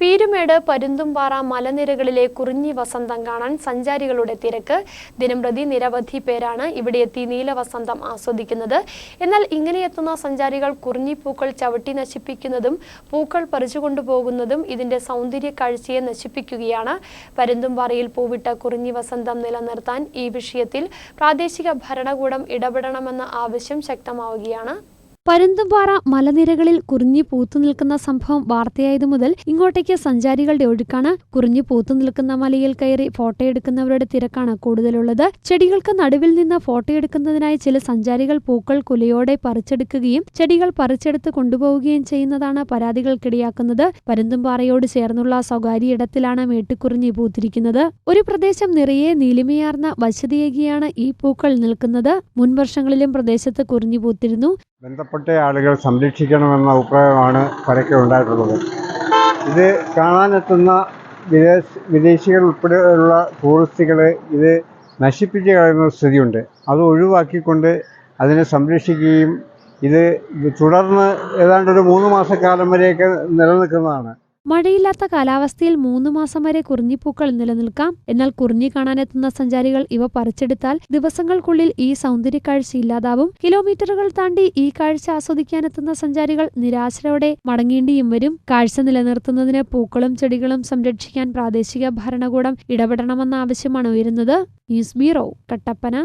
പീരുമേട് പരുന്തുംപാറ മലനിരകളിലെ കുറിഞ്ഞി വസന്തം കാണാൻ സഞ്ചാരികളുടെ തിരക്ക്. ദിനംപ്രതി നിരവധി പേരാണ് ഇവിടെ എത്തി നീലവസന്തം ആസ്വദിക്കുന്നത്. എന്നാൽ ഇങ്ങനെ എത്തുന്ന സഞ്ചാരികൾ കുറിഞ്ഞിപ്പൂക്കൾ ചവിട്ടി നശിപ്പിക്കുന്നതും പൂക്കൾ പറിച്ചുകൊണ്ടുപോകുന്നതും ഇതിന്റെ സൗന്ദര്യ കാഴ്ചയെ നശിപ്പിക്കുകയാണ്. പരുന്തുംപാറയിൽ പൂവിട്ട കുറിഞ്ഞി വസന്തം നിലനിർത്താൻ ഈ വിഷയത്തിൽ പ്രാദേശിക ഭരണകൂടം ഇടപെടണമെന്ന ആവശ്യം ശക്തമാവുകയാണ്. പരുന്തുംപാറ മലനിരകളിൽ കുറിഞ്ഞു പൂത്തു നിൽക്കുന്ന സംഭവം വാർത്തയായതു മുതൽ ഇങ്ങോട്ടേക്ക് സഞ്ചാരികളുടെ ഒഴുക്കാണ് കുറിഞ്ഞു പൂത്തു നിൽക്കുന്ന മലയിൽ കയറി ഫോട്ടോയെടുക്കുന്നവരുടെ തിരക്കാണ് കൂടുതലുള്ളത്. ചെടികൾക്ക് നടുവിൽ നിന്ന് ഫോട്ടോയെടുക്കുന്നതിനായി ചില സഞ്ചാരികൾ പൂക്കൾ കുലയോടെ പറിച്ചെടുക്കുകയും ചെടികൾ പറിച്ചെടുത്ത് കൊണ്ടുപോവുകയും ചെയ്യുന്നതാണ് പരാതികൾക്കിടയാക്കുന്നത്. പരുന്തുംപാറയോട് ചേർന്നുള്ള സ്വകാര്യ ഇടത്തിലാണ് മേട്ടുകുറിഞ്ഞി പൂത്തിരിക്കുന്നത്. ഒരു പ്രദേശം നിറയെ നീലിമയാർന്ന വശതിയേകിയാണ് ഈ പൂക്കൾ നിൽക്കുന്നത്. മുൻവർഷങ്ങളിലും പ്രദേശത്ത് കുറിഞ്ഞു പൂത്തിരുന്നു. ബന്ധപ്പെട്ട ആളുകൾ സംരക്ഷിക്കണമെന്ന അഭിപ്രായമാണ് പരക്കെ ഉണ്ടായിട്ടുള്ളത്. ഇത് കാണാനെത്തുന്ന വിദേശ വിദേശികൾ ഉൾപ്പെടെയുള്ള ടൂറിസ്റ്റുകളെ ഇത് നശിപ്പിച്ച് കളയുന്ന സ്ഥിതിയുണ്ട്. അത് ഒഴിവാക്കിക്കൊണ്ട് അതിനെ സംരക്ഷിക്കുകയും ഇത് തുടർന്ന് ഏതാണ്ട് ഒരു മൂന്ന് മാസക്കാലം വരെയൊക്കെ നിലനിൽക്കുന്നതാണ്. മഴയില്ലാത്ത കാലാവസ്ഥയിൽ മൂന്ന് മാസം വരെ കുറിഞ്ഞിപ്പൂക്കൾ നിലനിൽക്കാം. എന്നാൽ കുറിഞ്ഞി കാണാനെത്തുന്ന സഞ്ചാരികൾ ഇവ പറിച്ചെടുത്താൽ ദിവസങ്ങൾക്കുള്ളിൽ ഈ സൗന്ദര്യ കാഴ്ച ഇല്ലാതാവും. കിലോമീറ്ററുകൾ താണ്ടി ഈ കാഴ്ച ആസ്വദിക്കാനെത്തുന്ന സഞ്ചാരികൾ നിരാശരോടെ മടങ്ങേണ്ടിയും വരും. കാഴ്ച നിലനിർത്തുന്നതിന് പൂക്കളും ചെടികളും സംരക്ഷിക്കാൻ പ്രാദേശിക ഭരണകൂടം ഇടപെടണമെന്ന ആവശ്യമാണ് ഉയരുന്നത്. News bureau Kattappana.